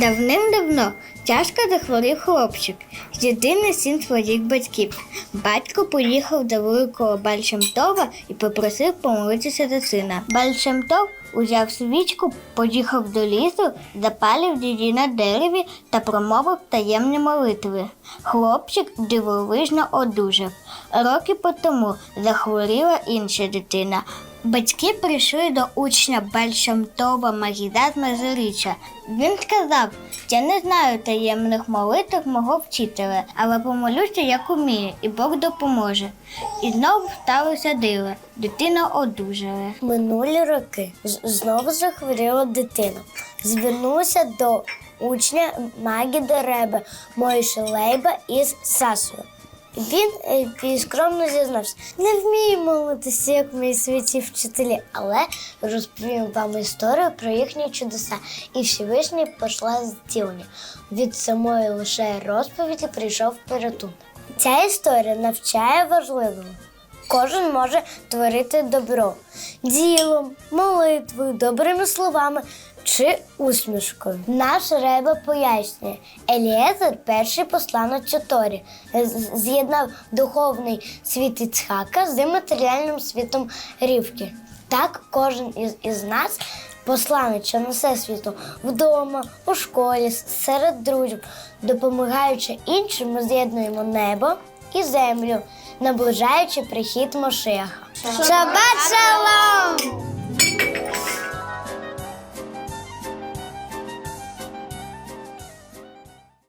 Давним-давно тяжко захворів хлопчик, єдиний син своїх батьків. Батько поїхав до великого Бальшемтова і попросив помолитися за сина. Бальшемтов узяв свічку, поїхав до лісу, запалив її на дереві та промовив таємні молитви. Хлопчик дивовижно одужав. Роки по тому захворіла інша дитина. Батьки прийшли до учня Бальшамтова Магіда з Мазарича. Він сказав, я не знаю таємних молитв мого вчителя, але помолюся, як умію, і Бог допоможе. І знову сталося диво. Дитина одужала. Минулі роки знову захворіла дитина. Звернулася до учня Магіда Реба Мойши Лейба із Сасою. Він е, скромно зізнався, не вмію молитися, як мої святі вчителі, але розповім вам історію про їхні чудеса. І Всевишній пошла зцілення. Від самої лише розповіді прийшов порятунок. Ця історія навчає важливому. Кожен може творити добро ділом, молитвою, добрими словами чи усмішкою. Наш Реба пояснює, Еліезер перший посланець Торі, з'єднав духовний світ Іцхака з матеріальним світом Рівки. Так кожен із, із нас посланець, що несе світло вдома, у школі, серед друзів, допомагаючи іншим, ми з'єднуємо небо і землю, наближаючи прихід Мошеха. Шабат шалом!